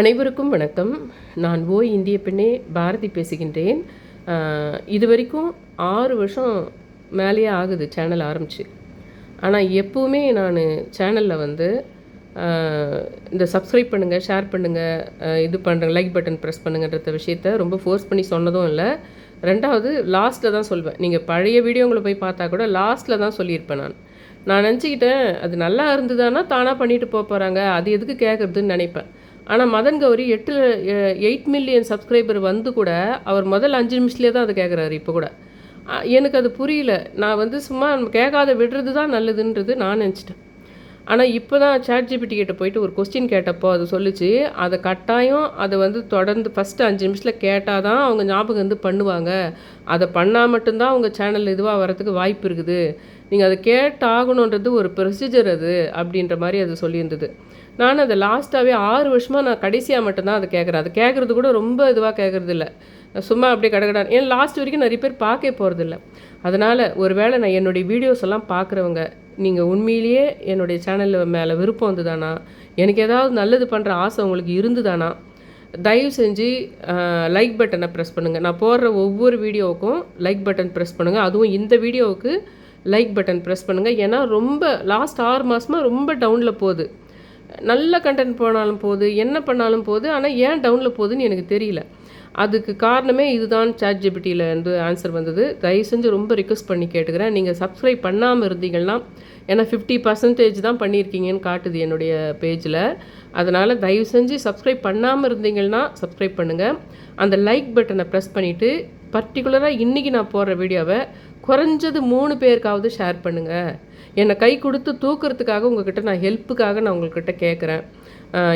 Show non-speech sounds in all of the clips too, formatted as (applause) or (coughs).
அனைவருக்கும் வணக்கம். நான் ஓய் இந்திய பெண்ணே பாரதி பேசுகின்றேன். இது வரைக்கும் ஆறு வருஷம் மேலேயே ஆகுது சேனல் ஆரம்பிச்சு. ஆனால் எப்போவுமே நான் சேனலில் வந்து இந்த சப்ஸ்கிரைப் பண்ணுங்கள் ஷேர் பண்ணுங்கள் இது பண்ணுறேன் லைக் பட்டன் ப்ரெஸ் பண்ணுங்கன்ற விஷயத்த ரொம்ப ஃபோர்ஸ் பண்ணி சொன்னதும் இல்லை. ரெண்டாவது லாஸ்ட்டில் தான் சொல்வேன். நீங்கள் பழைய வீடியோங்களை போய் பார்த்தா கூட லாஸ்ட்டில் தான் சொல்லியிருப்பேன் நான். நான் நினச்சிக்கிட்டேன் அது நல்லா இருந்ததுன்னா தானாக பண்ணிட்டு போக போகிறாங்க அது எதுக்கு கேட்குறதுன்னு நினைப்பேன். ஆனால் மதன் கௌரி எட்டு எயிட் மில்லியன் சப்ஸ்கிரைபர் வந்து கூட அவர் முதல் அஞ்சு நிமிஷத்துலேயே தான் அதை கேட்குறாரு இப்போ கூட. எனக்கு அது புரியல. நான் வந்து சும்மா கேட்காத விடுறது தான் நல்லதுன்றது நான் நினச்சிட்டேன். ஆனால் இப்போ தான் சேட் ஜிபிடி கிட்ட போயிட்டு ஒரு கொஸ்டின் கேட்டப்போ அது சொல்லிச்சு. அதை கட்டாயம் அதை வந்து தொடர்ந்து ஃபஸ்ட்டு அஞ்சு நிமிஷத்தில் கேட்டால் தான் அவங்க ஞாபகம் வந்து பண்ணுவாங்க. அதை பண்ணால் மட்டும்தான் அவங்க சேனல் இதுவாக வரதுக்கு வாய்ப்பு இருக்குது. நீங்கள் அதை கேட்டாகணுன்றது ஒரு ப்ரொசீஜர் அது அப்படின்ற மாதிரி அது சொல்லியிருந்தது. நான் அதை லாஸ்ட்டாகவே ஆறு வருஷமாக நான் கடைசியாக மட்டும்தான் அதை கேட்குறேன் அது கேட்குறது கூட ரொம்ப இதுவாக கேட்குறது இல்லை சும்மா அப்படியே கடகடான் ஏன் லாஸ்ட் வரைக்கும் நிறைய பேர் பார்க்க போகிறதில்ல அதனால் ஒரு வேளை நான் என்னுடைய வீடியோஸ் எல்லாம் பார்க்குறவங்க நீங்கள் உண்மையிலேயே என்னுடைய சேனலில் மேலே விருப்பம் வந்துதானா எனக்கு ஏதாவது நல்லது பண்ணுற ஆசை உங்களுக்கு இருந்துதானா தயவு செஞ்சு லைக் பட்டனை ப்ரெஸ் பண்ணுங்கள் நான் போடுற ஒவ்வொரு வீடியோவுக்கும் லைக் பட்டன் ப்ரெஸ் பண்ணுங்கள் அதுவும் இந்த வீடியோவுக்கு லைக் பட்டன் ப்ரெஸ் பண்ணுங்கள் ஏன்னா ரொம்ப லாஸ்ட் ஆறு மாதமாக ரொம்ப டவுனில் போகுது. நல்ல கண்டென்ட் போனாலும் போகுது என்ன பண்ணாலும் போகுது ஆனால் ஏன் டவுனில் போகுதுன்னு எனக்கு தெரியல. அதுக்கு காரணமே இதுதான் சாட் ஜிபிட்டியில் வந்து ஆன்சர் வந்தது. தயவு செஞ்சு ரொம்ப ரிக்வஸ்ட் பண்ணி கேட்டுக்கிறேன். நீங்கள் சப்ஸ்கிரைப் பண்ணாமல் இருந்தீங்கன்னா ஏன்னா ஃபிஃப்டி பர்சன்டேஜ் தான் பண்ணியிருக்கீங்கன்னு காட்டுது என்னுடைய பேஜில் அதனால் தயவு செஞ்சு சப்ஸ்கிரைப் பண்ணாமல் இருந்தீங்கன்னா சப்ஸ்கிரைப் பண்ணுங்கள் அந்த லைக் பட்டனை ப்ரெஸ் பண்ணிவிட்டு பர்டிகுலராக இன்றைக்கி நான் போடுற வீடியோவை குறைஞ்சது மூணு பேருக்காவது ஷேர் பண்ணுங்கள் என்னை கை கொடுத்து தூக்குறதுக்காக உங்ககிட்ட நான் ஹெல்ப்புக்காக நான் உங்கள்கிட்ட கேட்குறேன்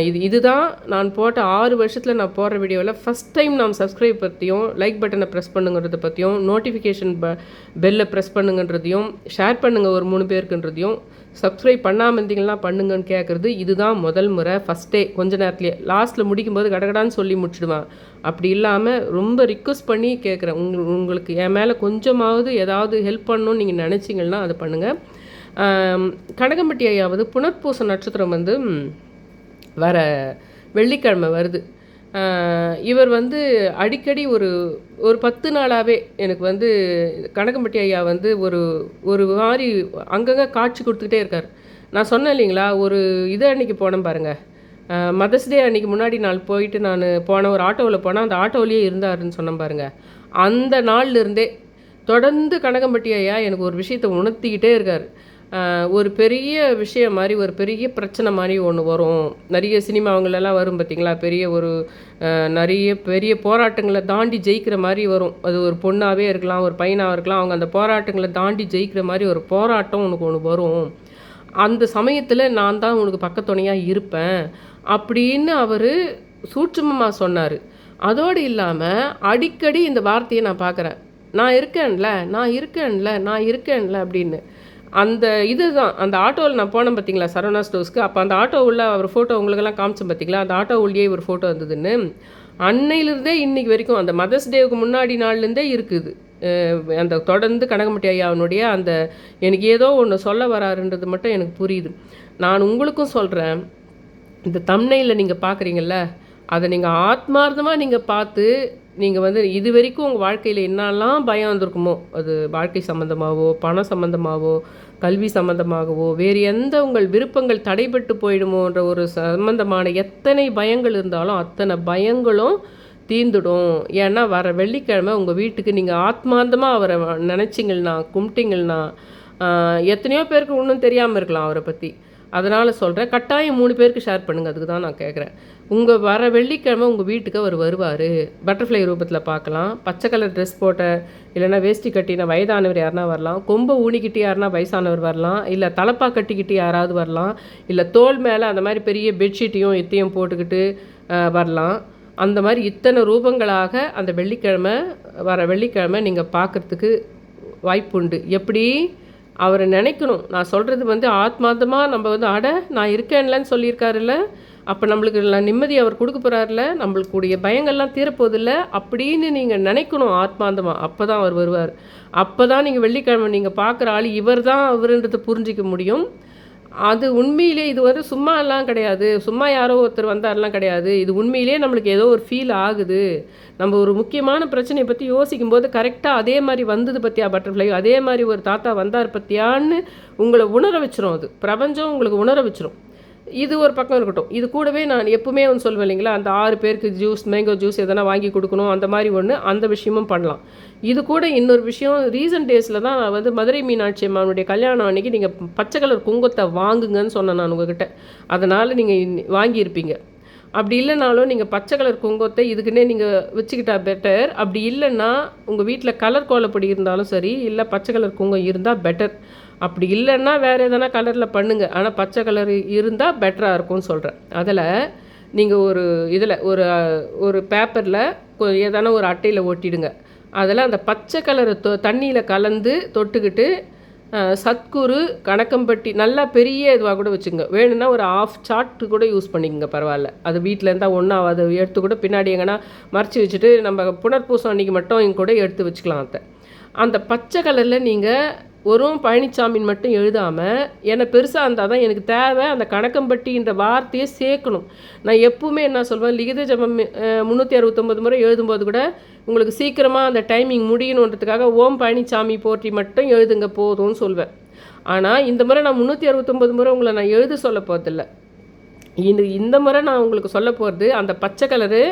இது இதுதான் நான் போட்ட ஆறு வருஷத்தில் நான் போடுற வீடியோவில் ஃபஸ்ட் டைம் நான் சப்ஸ்கிரைப் பற்றியும் லைக் பட்டனை ப்ரெஸ் பண்ணுங்கிறத பற்றியும் நோட்டிஃபிகேஷன் ப பெல்லை ப்ரெஸ் பண்ணுங்கன்றதையும் ஷேர் பண்ணுங்கள் ஒரு மூணு பேருக்குன்றதையும் சப்ஸ்கிரைப் பண்ணாமல் இருந்தீங்கன்னா பண்ணுங்கன்னு கேட்குறது இதுதான் முதல் முறை ஃபஸ்ட்டே கொஞ்ச நேரத்துலேயே. லாஸ்ட்டில் முடிக்கும்போது கடகடான்னு சொல்லி முடிச்சிடுவேன். அப்படி இல்லாமல் ரொம்ப ரிக்வஸ்ட் பண்ணி கேட்குறேன் உங் உங்களுக்கு என் மேலே கொஞ்சமாவது ஏதாவது ஹெல்ப் பண்ணணும்னு நீங்கள் நினச்சிங்கன்னா அதை பண்ணுங்கள் கனகம்பட்டி ஐயாவது புனர்பூச நட்சத்திரம் வந்து வர வெள்ளிக்கிழமை வருது. இவர் வந்து அடிக்கடி ஒரு ஒரு பத்து நாளாகவே எனக்கு வந்து கனகம்பட்டி ஐயா வந்து ஒரு ஒரு மாதிரி அங்கங்கே காட்சி கொடுத்துக்கிட்டே இருக்கார். நான் சொன்னேன் இல்லைங்களா ஒரு இது அன்னைக்கு போனேன் பாருங்கள் மதர்ஸ் டே அன்னைக்கு முன்னாடி நாள் போயிட்டு நான் போன ஒரு ஆட்டோவில் போனால் அந்த ஆட்டோவிலேயே இருந்தாருன்னு சொன்னேன் பாருங்கள் அந்த நாள்லேருந்தே தொடர்ந்து கனகம்பட்டி ஐயா எனக்கு ஒரு விஷயத்தை உணர்த்திக்கிட்டே இருக்கார். ஒரு பெரிய விஷயம் மாதிரி ஒரு பெரிய பிரச்சனை மாதிரி ஒன்று வரும். நிறைய சினிமாவங்களெல்லாம் வரும் பார்த்தீங்களா பெரிய ஒரு நிறைய பெரிய போராட்டங்களை தாண்டி ஜெயிக்கிற மாதிரி வரும். அது ஒரு பொண்ணாகவே இருக்கலாம் ஒரு பையனாக இருக்கலாம் அவங்க அந்த போராட்டங்களை தாண்டி ஜெயிக்கிற மாதிரி ஒரு போராட்டம் உனக்கு ஒன்று வரும். அந்த சமயத்தில் நான் தான் உனக்கு பக்கத்துணையாக இருப்பேன் அப்படின்னு அவர் சூட்சுமமாக சொன்னார். அதோடு இல்லாமல் அடிக்கடி இந்த வார்த்தையை நான் பார்க்குறேன் நான் இருக்கேன்ல நான் இருக்கேன்ல நான் இருக்கேன்ல அப்படின்னு. அந்த இது தான் அந்த ஆட்டோவில் நான் போனேன் பார்த்தீங்களா சரவணா ஸ்டோர்ஸ்க்கு அப்போ அந்த ஆட்டோ உள்ள அவர் ஃபோட்டோ உங்களுக்கெல்லாம் காமிச்சேன் பார்த்தீங்களா அந்த ஆட்டோ உள்ளே ஒரு ஃபோட்டோ வந்ததுன்னு. அன்னையிலிருந்தே இன்றைக்கி வரைக்கும் அந்த மதர்ஸ் டேவுக்கு முன்னாடி நாள்லேருந்தே இருக்குது. அந்த தொடர்ந்து கனகம்பட்டி ஐயாவினுடைய அந்த எனக்கு ஏதோ ஒன்று சொல்ல வராருன்றது மட்டும் எனக்கு புரியுது. நான் உங்களுக்கும் சொல்கிறேன் இந்த தம்னையில் நீங்கள் பார்க்குறீங்கள்ல அதை நீங்கள் ஆத்மார்த்தமாக நீங்கள் பார்த்து நீங்கள் வந்து இது வரைக்கும் உங்கள் வாழ்க்கையில் என்னெல்லாம் பயம் வந்திருக்குமோ அது வாழ்க்கை சம்மந்தமாகவோ பணம் சம்மந்தமாகவோ கல்வி சம்மந்தமாகவோ வேறு எந்த உங்கள் விருப்பங்கள் தடைபட்டு போயிடுமோன்ற ஒரு சம்மந்தமான எத்தனை பயங்கள் இருந்தாலும் அத்தனை பயங்களும் தீர்ந்துடும். ஏன்னா வர வெள்ளிக்கிழமை உங்கள் வீட்டுக்கு நீங்கள் ஆத்மார்த்தமாக அவரை நினச்சிங்கள்னா கும்பிட்டிங்கள்னா எத்தனையோ பேருக்கு ஒன்றும் தெரியாமல் இருக்கலாம் அவரை பற்றி அதனால் சொல்கிறேன் கட்டாயம் மூணு பேருக்கு ஷேர் பண்ணுங்கள் அதுக்கு தான் நான் கேட்குறேன் உங்கள் வர வெள்ளிக்கிழமை உங்கள் வீட்டுக்கு அவர் வருவார். பட்டர்ஃப்ளை ரூபத்தில் பார்க்கலாம் பச்சை கலர் ட்ரெஸ் போட்ட இல்லைன்னா வேஷ்டி கட்டின வயதானவர் யாருனா வரலாம். கொம்பை ஊனிக்கிட்டு யாருனா வயசானவர் வரலாம். இல்லை தலப்பா கட்டிக்கிட்டு யாராவது வரலாம். இல்லை தோல் மேலே அந்த மாதிரி பெரிய பெட்ஷீட்டையும் இத்தையும் போட்டுக்கிட்டு வரலாம். அந்த மாதிரி இத்தனை ரூபங்களாக அந்த வெள்ளிக்கிழமை வர வெள்ளிக்கிழமை நீங்கள் பார்க்குறதுக்கு வாய்ப்புண்டு. எப்படி? அவரை நினைக்கணும். நான் சொல்கிறது வந்து ஆத்மாத்தமாக நம்ம வந்து அட நான் இருக்கேன்லன்னு சொல்லியிருக்காருல்ல. அப்போ நம்மளுக்கு நிம்மதி அவர் கொடுக்க போகிறாருல நம்மளுக்குடைய பயங்கள்லாம் தீரப்போதில்ல அப்படின்னு நீங்கள் நினைக்கணும் ஆத்மாந்தமாக அப்போ தான் அவர் வருவார். அப்போ தான் நீங்கள் வெள்ளிக்கிழமை நீங்கள் பார்க்குற ஆள் இவர் தான் அவருன்றதை புரிஞ்சிக்க முடியும். அது உண்மையிலே இது வந்து சும்மாலாம் கிடையாது. சும்மா யாரோ ஒருத்தர் வந்தாரெலாம் கிடையாது. இது உண்மையிலே நம்மளுக்கு ஏதோ ஒரு ஃபீல் ஆகுது. நம்ம ஒரு முக்கியமான பிரச்சனையை பற்றி யோசிக்கும் போது கரெக்டாக அதே மாதிரி வந்தது பற்றியா பட்டர்ஃப்ளை அதே மாதிரி ஒரு தாத்தா வந்தார் பற்றியான்னு உங்களை உணர வச்சிரும் அது. பிரபஞ்சம் உங்களுக்கு உணர வச்சிரும். இது ஒரு பக்கம் இருக்கட்டும். இது கூடவே நான் எப்பவுமே ஒன்று சொல்லுவேன் இல்லைங்களா அந்த ஆறு பேருக்கு ஜூஸ் மேங்கோ ஜூஸ் எதனா வாங்கி கொடுக்கணும் அந்த மாதிரி ஒன்று அந்த விஷயமும் பண்ணலாம். இது கூட இன்னொரு விஷயம் ரீசன்ட் டேஸில் தான் நான் வந்து மதுரை மீனாட்சி அம்மாவுடைய கல்யாணம் அன்னைக்கு நீங்கள் பச்சை கலர் குங்குமத்தை வாங்குங்கன்னு சொன்னேன் நான் உங்ககிட்ட. அதனால் நீங்கள் வாங்கியிருப்பீங்க. அப்படி இல்லைனாலும் நீங்கள் பச்சை கலர் குங்குத்தை இதுக்குன்னே நீங்கள் வச்சுக்கிட்டா பெட்டர் அப்படி இல்லைன்னா உங்கள் வீட்டில் கலர் கோலப்பொடி இருந்தாலும் சரி இல்லை பச்சை கலர் குங்கம் இருந்தால் பெட்டர் அப்படி இல்லைன்னா வேறு எதனா கலரில் பண்ணுங்கள் ஆனால் பச்சை கலர் இருந்தால் பெட்டராக இருக்கும்னு சொல்கிறேன் அதில் நீங்கள் ஒரு இதில் ஒரு ஒரு பேப்பரில் எதனா ஒரு அட்டையில் ஒட்டிடுங்க. அதில் அந்த பச்சை கலரை தொ தண்ணியில் கலந்து தொட்டுக்கிட்டு சத்குரு கணக்கம்பட்டி நல்லா பெரிய இதுவாக கூட வச்சுங்க வேணும்னா ஒரு ஆஃப் சாட்டு கூட யூஸ் பண்ணிக்கோங்க பரவாயில்ல. அது வீட்டில் இருந்தால் ஒன்றா அதை எடுத்து கூட பின்னாடி எங்கன்னா மறைச்சி வச்சுட்டு நம்ம புனர்பூசம் அன்றைக்கி மட்டும் கூட எடுத்து வச்சுக்கலாம் அதை அந்த பச்சை கலரில் நீங்கள் வெறும் பழனிசாமின்னு மட்டும் எழுதாமல் என்னை பெருசாக இருந்தால் தான் எனக்கு தேவை அந்த கணக்கம்பட்டின்ற வார்த்தையை சேர்க்கணும். நான் எப்பவுமே என்ன சொல்வேன் லிகித ஜபம் முந்நூற்றி அறுபத்தொம்பது முறை எழுதும்போது கூட உங்களுக்கு சீக்கிரமாக அந்த டைமிங் முடியணுன்றதுக்காக ஓம் பழனிசாமி போற்றி மட்டும் எழுதுங்க போதும்னு சொல்வேன். ஆனால் இந்த முறை நான் முந்நூற்றி அறுபத்தொம்பது முறை உங்களை நான் எழுத சொல்ல போகிறதில்ல இந்த இந்த முறை நான் உங்களுக்கு சொல்ல போகிறது அந்த பச்சை கலரு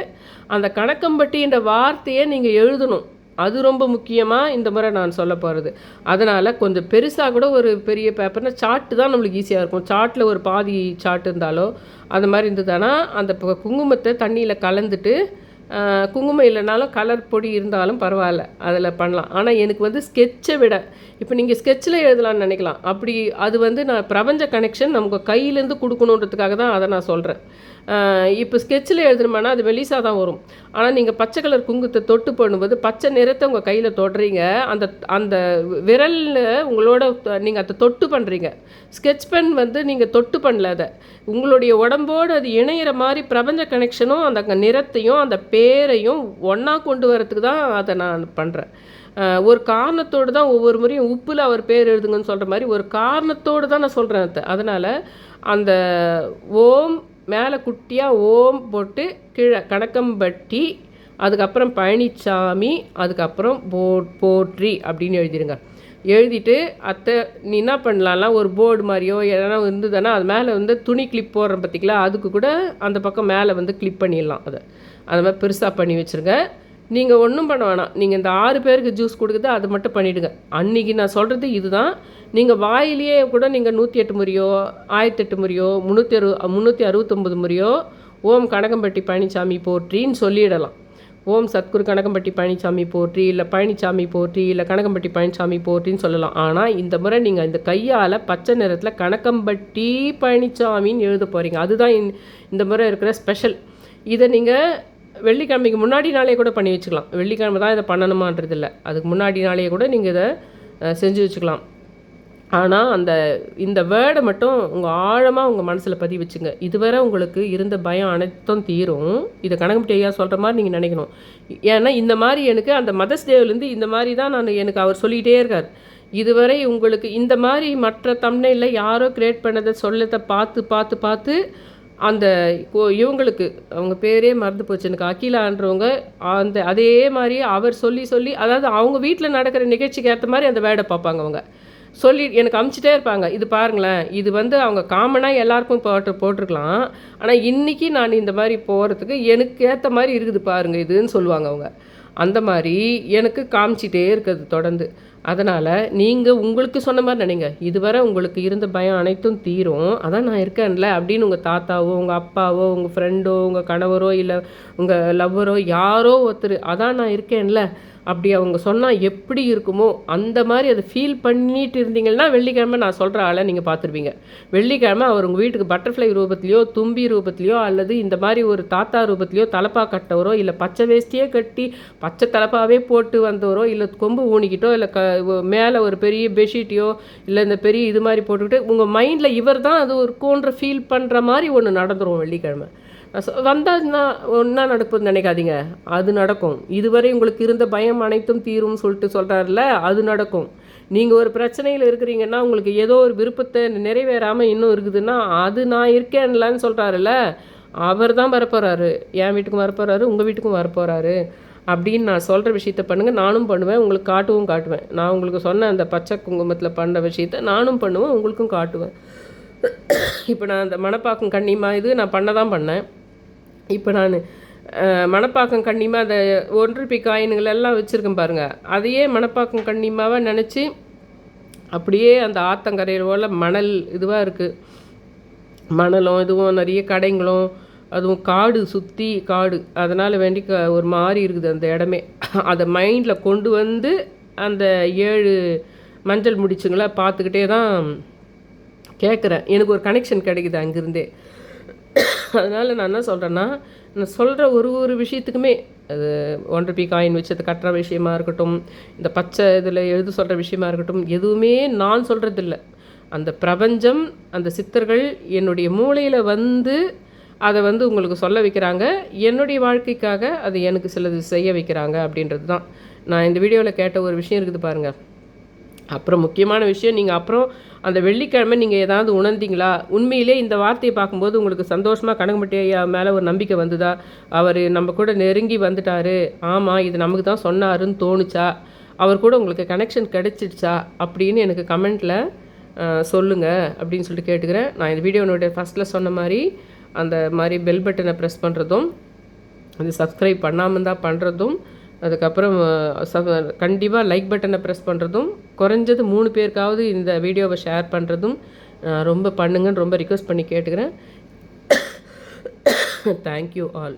அந்த கணக்கம்பட்டின்ற வார்த்தையை நீங்கள் எழுதணும். அது ரொம்ப முக்கியமாக இந்த முறை நான் சொல்ல போகிறது அதனால் கொஞ்சம் பெருசாக கூட ஒரு பெரிய பேப்பர்னா சார்ட்டு தான் நம்மளுக்கு ஈஸியாக இருக்கும். சார்ட்டில் ஒரு பாதி சார்ட் இருந்தாலோ அந்த மாதிரி இருந்ததுன்னா அந்த குங்குமத்தை தண்ணியில் கலந்துட்டு குங்குமம் இல்லைனாலும் கலர் பொடி இருந்தாலும் பரவாயில்ல அதில் பண்ணலாம். ஆனால் எனக்கு வந்து ஸ்கெட்சை விட இப்போ நீங்கள் ஸ்கெட்சில் எழுதலாம்னு நினைக்கலாம். அப்படி அது வந்து நான் பிரபஞ்ச கனெக்ஷன் நமக்கு கையிலேருந்து கொடுக்கணுன்றதுக்காக தான் அதை நான் சொல்கிறேன் இப்போ ஸ்கெட்சில் எழுதணுமானா அது மெலிசாக தான் வரும். ஆனால் நீங்கள் பச்சை கலர் குங்குத்தை தொட்டு பண்ணும்போது பச்சை நிறத்தை உங்கள் கையில் தொடுறீங்க. அந்த அந்த விரலில் உங்களோட நீங்கள் அதை தொட்டு பண்ணுறீங்க ஸ்கெட்ச் பென் வந்து நீங்கள் தொட்டு பண்ணல அதை. உங்களுடைய உடம்போடு அது இணையிற மாதிரி பிரபஞ்ச கனெக்ஷனும் அந்த நிறத்தையும் அந்த பேரையும் ஒன்றா கொண்டு வரத்துக்கு தான் அதை நான் பண்ணுறேன் ஒரு காரணத்தோடு தான் ஒவ்வொரு முறையும் உப்பில் அவர் பேர் எழுதுங்கன்னு சொல்கிற மாதிரி ஒரு காரணத்தோடு தான் நான் சொல்கிறேன் அதை. அதனால் அந்த ஓம் மேலே குட்டியாக ஓம் போட்டு கீழே கணக்கம்பட்டி அதுக்கப்புறம் பழனிசாமி அதுக்கப்புறம் போ போற்றி அப்படின்னு எழுதிடுங்க எழுதிட்டு அத்தை நீ என்ன பண்ணலாம்லாம்? ஒரு போர்டு மாதிரியோ எதனா இருந்ததுன்னா அது மேலே வந்து துணி கிளிப் போடுற பார்த்திங்களா அதுக்கு கூட அந்த பக்கம் மேலே வந்து கிளிப் பண்ணிடலாம் அதை. அந்த மாதிரி பெருசாக பண்ணி வச்சுருங்க. நீங்கள் ஒன்றும் பண்ண வேணாம். நீங்கள் இந்த ஆறு பேருக்கு ஜூஸ் கொடுக்குறது அது மட்டும் பண்ணிவிடுங்க அன்றைக்கி நான் சொல்கிறது இதுதான். நீங்கள் வாயிலேயே கூட நீங்கள் நூற்றி எட்டு முறையோ ஆயிரத்தி எட்டு முறையோ முந்நூற்றி அறு முந்நூற்றி அறுபத்தொம்பது முறையோ ஓம் கனகம்பட்டி பழனிசாமி போற்றின்னு சொல்லிடலாம். ஓம் சத்குரு கனகம்பட்டி பழனிசாமி போற்றி இல்லை பழனிசாமி போற்றி இல்லை கனகம்பட்டி பழனிசாமி போற்றின்னு சொல்லலாம். ஆனால் இந்த முறை நீங்கள் இந்த கையால் பச்சை நிறத்தில் கனகம்பட்டி பழனிசாமின்னு எழுத போகிறீங்க அதுதான் இந்த- இந்த முறை இருக்கிற ஸ்பெஷல். இதை நீங்கள் வெள்ளிக்கிழமைக்கு முன்னாடி நாளே கூட பண்ணி வச்சுக்கலாம். வெள்ளிக்கிழமை தான் இதை பண்ணணுமான்றது இல்லை அதுக்கு முன்னாடி நாளே கூட நீங்கள் இதை செஞ்சு வச்சுக்கலாம். ஆனால் அந்த இந்த வேர்டை மட்டும் உங்கள் ஆழமாக உங்கள் மனசில் பதிவு வச்சுங்க. இதுவரை உங்களுக்கு இருந்த பயம் அனைத்தும் தீரும். இதை கணக்கம்பட்டி ஐயா சொல்கிற மாதிரி நீங்கள் நினைக்கணும். ஏன்னா இந்த மாதிரி எனக்கு அந்த மதர்ஸ் டேவிலேருந்து இந்த மாதிரி தான் நான் எனக்கு அவர் சொல்லிகிட்டே இருக்கார். இதுவரை உங்களுக்கு இந்த மாதிரி மற்ற தம்னையில் யாரோ கிரியேட் பண்ணதை சொல்லத்தை பார்த்து பார்த்து பார்த்து அந்த கோ- இவங்களுக்கு அவங்க பேரே மறந்து போச்சு. எனக்கு அகிலான்றவங்க அந்த அதே மாதிரி அவர் சொல்லி சொல்லி அதாவது அவங்க வீட்டில் நடக்கிற நிகழ்ச்சிக்கு ஏற்ற மாதிரி அந்த வேர்டை பார்ப்பாங்க அவங்க. சொல்லி எனக்கு அமுச்சிட்டே இருப்பாங்க. இது பாருங்களேன் இது வந்து அவங்க காமனாக எல்லாருக்கும் போட்டு போட்டிருக்கலாம். ஆனால் இன்றைக்கி நான் இந்த மாதிரி போகிறதுக்கு எனக்கு ஏற்ற மாதிரி இருக்குது பாருங்கள் இதுன்னு சொல்லுவாங்க அவங்க. அந்த மாதிரி எனக்கு காமிச்சிட்டே இருக்குது தொடர்ந்து. அதனால் நீங்கள் உங்களுக்கு சொன்ன மாதிரி நினைங்க. இதுவரை உங்களுக்கு இருந்த பயம் அனைத்தும் தீரும். அதான் நான் இருக்கேன்ல அப்படின்னு உங்கள் தாத்தாவோ உங்கள் அப்பாவோ உங்கள் ஃப்ரெண்டோ உங்கள் கணவரோ இல்லை உங்கள் லவ்வரோ யாரோ ஒருத்தர் அதான் நான் இருக்கேன்ல. அப்படி அவங்க சொன்னால் எப்படி இருக்குமோ அந்த மாதிரி அதை ஃபீல் பண்ணிட்டு இருந்தீங்கன்னா வெள்ளிக்கிழமை நான் சொல்கிற ஆளை நீங்கள் பார்த்துருப்பீங்க. வெள்ளிக்கிழமை அவர் உங்கள் வீட்டுக்கு பட்டர்ஃப்ளை ரூபத்துலையோ தும்பி ரூபத்துலையோ அல்லது இந்த மாதிரி ஒரு தாத்தா ரூபத்துலையோ தலப்பா கட்டவரோ இல்லை பச்சை வேஷ்டியே கட்டி பச்சை தலப்பாவே போட்டு வந்தவரோ இல்லை கொம்பு ஊனிக்கிட்டோ இல்லை க மேலே ஒரு பெரிய பெட்ஷீட்டையோ இல்லை இந்த பெரிய இது மாதிரி போட்டுக்கிட்டு உங்கள் மைண்டில் இவர் தான் அது ஒரு கோன்ற ஃபீல் பண்ணுற மாதிரி ஒன்று நடந்துடும் வெள்ளிக்கிழமை. வந்தால் ஒன்றா நடக்குதுன்னு நினைக்காதீங்க. அது நடக்கும். இதுவரை உங்களுக்கு இருந்த பயம் அனைத்தும் தீரும்னு சொல்லிட்டு சொல்கிறாருல்ல அது நடக்கும். நீங்கள் ஒரு பிரச்சனையில் இருக்கிறீங்கன்னா உங்களுக்கு ஏதோ ஒரு விருப்பத்தை நிறைவேறாமல் இன்னும் இருக்குதுன்னா அது நான் இருக்கேன்லான்னு சொல்கிறாருல்ல அவர் தான் வரப்போகிறாரு என் வீட்டுக்கும் வரப்போகிறாரு உங்கள் வீட்டுக்கும் வரப்போகிறாரு அப்படின்னு நான் சொல்கிற விஷயத்த பண்ணுங்கள் நானும் பண்ணுவேன் உங்களுக்கு காட்டவும் காட்டுவேன். நான் உங்களுக்கு சொன்ன அந்த பச்சை குங்குமத்தில் பண்ண விஷயத்த நானும் பண்ணுவேன் உங்களுக்கும் காட்டுவேன். இப்போ நான் அந்த மணப்பாக்கம் கண்ணிமா இது நான் பண்ண தான் பண்ணேன். இப்போ நான் மணப்பாக்கம் கண்ணிமா அந்த ஒன்று ரூபி காயின்கள் எல்லாம் வச்சுருக்கேன் பாருங்கள் அதையே மணப்பாக்கம் கண்ணிமாவை நினச்சி அப்படியே அந்த ஆத்தங்கரையில் போல் மணல் இதுவாக இருக்குது மணலும் இதுவும் நிறைய கடைங்களும் அதுவும் காடு சுற்றி காடு. அதனால் வேண்டி க ஒரு மாதிரி இருக்குது அந்த இடமே. அதை மைண்டில் கொண்டு வந்து அந்த ஏழு மஞ்சள் முடிச்சுங்களா பார்த்துக்கிட்டே தான் கேட்குறேன் எனக்கு ஒரு கனெக்ஷன் கிடைக்குது அங்கேருந்தே. அதனால் நான் என்ன சொல்கிறேன்னா நான் சொல்கிற ஒரு ஒரு விஷயத்துக்குமே அது ஒன் ருபி காயின் வச்சது கட்டுற விஷயமா இருக்கட்டும் இந்த பச்சை இதில் எழுத சொல்கிற விஷயமா இருக்கட்டும் எதுவுமே நான் சொல்கிறதில்ல அந்த பிரபஞ்சம் அந்த சித்தர்கள் என்னுடைய மூளையில் வந்து அதை வந்து உங்களுக்கு சொல்ல வைக்கிறாங்க. என்னுடைய வாழ்க்கைக்காக அது எனக்கு சிலது செய்ய வைக்கிறாங்க அப்படின்றது தான் நான் இந்த வீடியோவில் கேட்ட ஒரு விஷயம் இருக்குது பாருங்கள் அப்புறம் முக்கியமான விஷயம் நீங்கள் அப்புறம் அந்த வெள்ளிக்கிழமை நீங்கள் ஏதாவது உணர்ந்தீங்களா? உண்மையிலே இந்த வார்த்தையை பார்க்கும்போது உங்களுக்கு சந்தோஷமாக கனகம்பட்டி ஐயா மேலே ஒரு நம்பிக்கை வந்துதா? அவர் நம்ம கூட நெருங்கி வந்துட்டார். ஆமாம் இது நமக்கு தான் சொன்னாருன்னு தோணுச்சா? அவர் கூட உங்களுக்கு கனெக்ஷன் கிடைச்சிடுச்சா? அப்படின்னு எனக்கு கமெண்ட்டில் சொல்லுங்கள் அப்படின்னு சொல்லிட்டு கேட்டுக்கிறேன். நான் இந்த வீடியோனுடைய ஃபஸ்ட்டில் சொன்ன மாதிரி அந்த மாதிரி பெல் பட்டனை ப்ரெஸ் பண்ணுறதும் அது சப்ஸ்கிரைப் பண்ணாமல் தான் பண்ணுறதும் அதுக்கப்புறம் கண்டிப்பாக லைக் பட்டனை ப்ரெஸ் பண்ணுறதும் குறைஞ்சது மூணு பேருக்காவது இந்த வீடியோவை ஷேர் பண்ணுறதும் ரொம்ப பண்ணுங்கன்னு ரொம்ப ரிக்வஸ்ட் பண்ணி கேட்டுக்கிறேன். (coughs) Thank you all